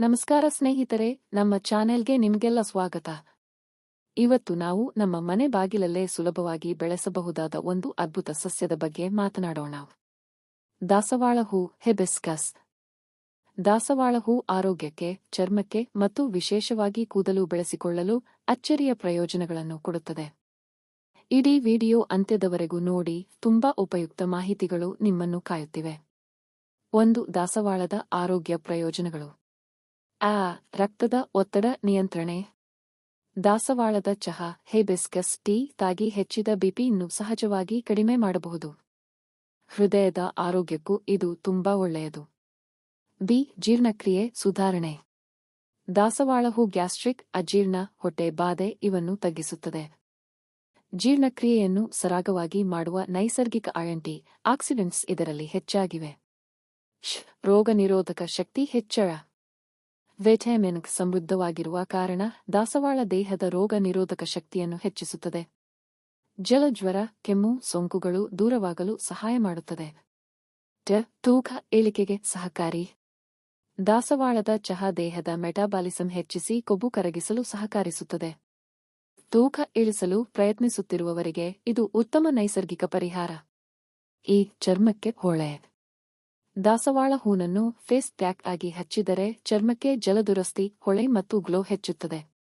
ನಮಸ್ಕಾರ ಸ್ನೇಹಿತರೆ, ನಮ್ಮ ಚಾನೆಲ್ಗೆ ನಿಮಗೆಲ್ಲ ಸ್ವಾಗತ. ಇವತ್ತು ನಾವು ನಮ್ಮ ಮನೆ ಬಾಗಿಲಲ್ಲೇ ಸುಲಭವಾಗಿ ಬೆಳೆಸಬಹುದಾದ ಒಂದು ಅದ್ಭುತ ಸಸ್ಯದ ಬಗ್ಗೆ ಮಾತನಾಡೋಣ. ದಾಸವಾಳ ಹೂ ಹೆಬೆಸ್ಕಸ್. ದಾಸವಾಳ ಹೂ ಆರೋಗ್ಯಕ್ಕೆ, ಚರ್ಮಕ್ಕೆ ಮತ್ತು ವಿಶೇಷವಾಗಿ ಕೂದಲು ಬೆಳೆಸಿಕೊಳ್ಳಲು ಅಚ್ಚರಿಯ ಪ್ರಯೋಜನಗಳನ್ನು ಕೊಡುತ್ತದೆ. ಇಡೀ ವಿಡಿಯೋ ಅಂತ್ಯದವರೆಗೂ ನೋಡಿ, ತುಂಬಾ ಉಪಯುಕ್ತ ಮಾಹಿತಿಗಳು ನಿಮ್ಮನ್ನು ಕಾಯುತ್ತಿವೆ. ಒಂದು ದಾಸವಾಳದ ಆರೋಗ್ಯ ಪ್ರಯೋಜನಗಳು. ಆ, ರಕ್ತದ ಒತ್ತಡ ನಿಯಂತ್ರಣೆ. ದಾಸವಾಳದ ಚಹಾ, ಹೇಬಿಸ್ಕಸ್, ಟೀ ತಾಗಿ ಹೆಚ್ಚಿದ ಬಿಪಿಯನ್ನು ಸಹಜವಾಗಿ ಕಡಿಮೆ ಮಾಡಬಹುದು. ಹೃದಯದ ಆರೋಗ್ಯಕ್ಕೂ ಇದು ತುಂಬಾ ಒಳ್ಳೆಯದು. ಬಿ, ಜೀರ್ಣಕ್ರಿಯೆ ಸುಧಾರಣೆ. ದಾಸವಾಳವು ಗ್ಯಾಸ್ಟ್ರಿಕ್, ಅಜೀರ್ಣ, ಹೊಟ್ಟೆ, ಬಾಧೆ ಇವನ್ನು ತಗ್ಗಿಸುತ್ತದೆ. ಜೀರ್ಣಕ್ರಿಯೆಯನ್ನು ಸರಾಗವಾಗಿ ಮಾಡುವ ನೈಸರ್ಗಿಕ ಆಯಂಟಿ ಆಕ್ಸಿಡೆಂಟ್ಸ್ ಇದರಲ್ಲಿ ಹೆಚ್ಚಾಗಿವೆ. ರೋಗ ನಿರೋಧಕ ಶಕ್ತಿ ಹೆಚ್ಚಳ. ವಿಟಮಿನ್ ಸಮೃದ್ಧವಾಗಿರುವ ಕಾರಣ ದಾಸವಾಳ ದೇಹದ ರೋಗ ನಿರೋಧಕ ಶಕ್ತಿಯನ್ನು ಹೆಚ್ಚಿಸುತ್ತದೆ. ಜಲಜ್ವರ, ಕೆಮ್ಮು, ಸೋಂಕುಗಳು ದೂರವಾಗಲು ಸಹಾಯ ಮಾಡುತ್ತದೆ. ಟ, ತೂಕ ಏಳಿಕೆಗೆ ಸಹಕಾರಿ. ದಾಸವಾಳದ ಚಹಾ ದೇಹದ ಮೆಟಾಬಾಲಿಸಂ ಹೆಚ್ಚಿಸಿ ಕೊಬ್ಬು ಕರಗಿಸಲು ಸಹಕಾರಿಸುತ್ತದೆ. ತೂಕ ಇಳಿಸಲು ಪ್ರಯತ್ನಿಸುತ್ತಿರುವವರಿಗೆ ಇದು ಉತ್ತಮ ನೈಸರ್ಗಿಕ ಪರಿಹಾರ. ಈ ಚರ್ಮಕ್ಕೆ ಹೊಳೆ. ದಾಸವಾಳ ಹೂನನ್ನು ಫೇಸ್ ಪ್ಯಾಕ್ ಆಗಿ ಹಚ್ಚಿದರೆ ಚರ್ಮಕ್ಕೆ ಜಲದುರಸ್ತಿ, ಹೊಳೆ ಮತ್ತು ಗ್ಲೋ ಹೆಚ್ಚುತ್ತದೆ.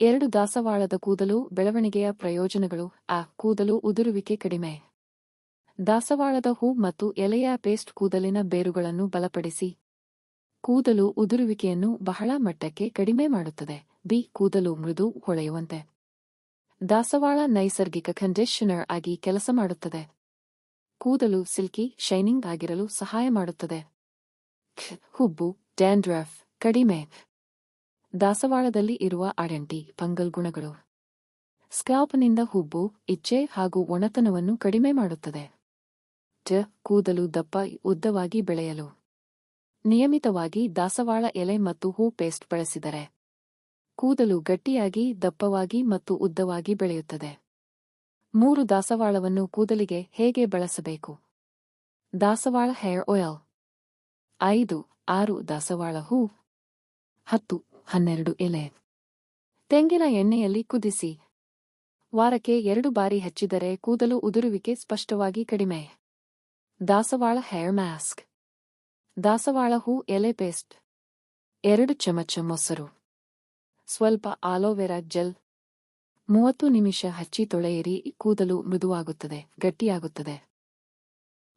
ಎರಡು ದಾಸವಾಳದ ಕೂದಲು ಬೆಳವಣಿಗೆಯ ಪ್ರಯೋಜನಗಳು, ಆ ಕೂದಲು ಉದುರುವಿಕೆ ಕಡಿಮೆ. ದಾಸವಾಳದ ಹೂ ಮತ್ತು ಎಲೆಯ ಪೇಸ್ಟ್ ಕೂದಲಿನ ಬೇರುಗಳನ್ನು ಬಲಪಡಿಸಿ. ಕೂದಲು ಉದುರುವಿಕೆಯನ್ನು ಬಹಳ ಮಟ್ಟಕ್ಕೆ ಕಡಿಮೆ ಮಾಡುತ್ತದೆ. ಬಿ, ಕೂದಲು ಮೃದು, ಹೊಳೆಯುವಂತೆ. ದಾಸವಾಳ ನೈಸರ್ಗಿಕ ಕಂಡೀಷನರ್ ಆಗಿ ಕೆಲಸ ಮಾಡುತ್ತದೆ. ಕೂದಲು ಸಿಲ್ಕಿ, ಶೈನಿಂಗ್ ಆಗಿರಲು ಸಹಾಯ ಮಾಡುತ್ತದೆ. ಹುಬ್ಬು, ಡ್ಯಾಂಡ್ರಫ್, ಕಡಿಮೆ. ದಾಸವಾಳದಲ್ಲಿ ಇರುವ ಅಡೆಂಟಿ ಫಂಗಲ್ ಗುಣಗಳು. ಸ್ಕ್ಯಾಲ್ಪ್ನಿಂದ ಹುಬ್ಬು, ಇಚ್ಛೆ ಹಾಗೂ ಒಣತನವನ್ನು ಕಡಿಮೆ ಮಾಡುತ್ತದೆ. ಟ ಕೂದಲು ದಪ್ಪ, ಉದ್ದವಾಗಿ ಬೆಳೆಯಲು. ನಿಯಮಿತವಾಗಿ ದಾಸವಾಳ ಎಲೆ ಮತ್ತು ಹೂ ಪೇಸ್ಟ್ ಬಳಸಿದರೆ. ಕೂದಲು ಗಟ್ಟಿಯಾಗಿ, ದಪ್ಪವಾಗಿ ಮತ್ತು ಉದ್ದವಾಗಿ ಬೆಳೆಯುತ್ತದೆ. ಮೂರು ದಾಸವಾಳವನ್ನು ಕೂದಲಿಗೆ ಹೇಗೆ ಬಳಸಬೇಕು? ದಾಸವಾಳ ಹೇರ್ ಆಯಿಲ್. ಐದು, ಆರು ದಾಸವಾಳ ಹೂ. ಹತ್ತು, ಹನ್ನೆರಡು ಎಲೆ. ತೆಂಗಿನ ಎಣ್ಣೆಯಲ್ಲಿ ಕುದಿಸಿ. ವಾರಕ್ಕೆ ಎರಡು ಬಾರಿ ಹಚ್ಚಿದರೆ ಕೂದಲು ಉದುರುವಿಕೆ ಸ್ಪಷ್ಟವಾಗಿ ಕಡಿಮೆ. ದಾಸವಾಳ ಹೇರ್ ಮಾಸ್ಕ್ ದಾಸವಾಳ ಹೂ ಎಲೆ ಪೇಸ್ಟ್. ಎರಡು ಚಮಚ ಮೊಸರು. ಸ್ವಲ್ಪ ಆಲೋವೆರಾ ಜೆಲ್. ಮೂವತ್ತು ನಿಮಿಷ ಹಚ್ಚಿ ತೊಳೆಯಿರಿ, ಕೂದಲು ಮೃದುವಾಗುತ್ತದೆ, ಗಟ್ಟಿಯಾಗುತ್ತದೆ.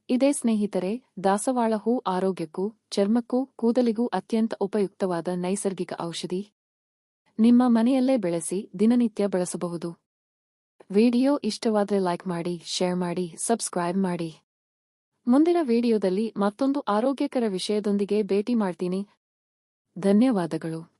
ಇದೇ ಸ್ನೇಹಿತರೆ, ದಾಸವಾಳ ಹೂ ಆರೋಗ್ಯಕ್ಕೂ, ಚರ್ಮಕ್ಕೂ, ಕೂದಲಿಗೂ ಅತ್ಯಂತ ಉಪಯುಕ್ತವಾದ ನೈಸರ್ಗಿಕ ಔಷಧಿ. ನಿಮ್ಮ ಮನೆಯಲ್ಲೇ ಬೆಳೆಸಿ, ದಿನನಿತ್ಯ ಬಳಸಬಹುದು. ವಿಡಿಯೋ ಇಷ್ಟವಾದರೆ ಲೈಕ್ ಮಾಡಿ, ಶೇರ್ ಮಾಡಿ, ಸಬ್ಸ್ಕ್ರೈಬ್ ಮಾಡಿ. ಮುಂದಿನ ವಿಡಿಯೋದಲ್ಲಿ ಮತ್ತೊಂದು ಆರೋಗ್ಯಕರ ವಿಷಯದೊಂದಿಗೆ ಭೇಟಿ ಮಾಡ್ತೀನಿ. ಧನ್ಯವಾದಗಳು.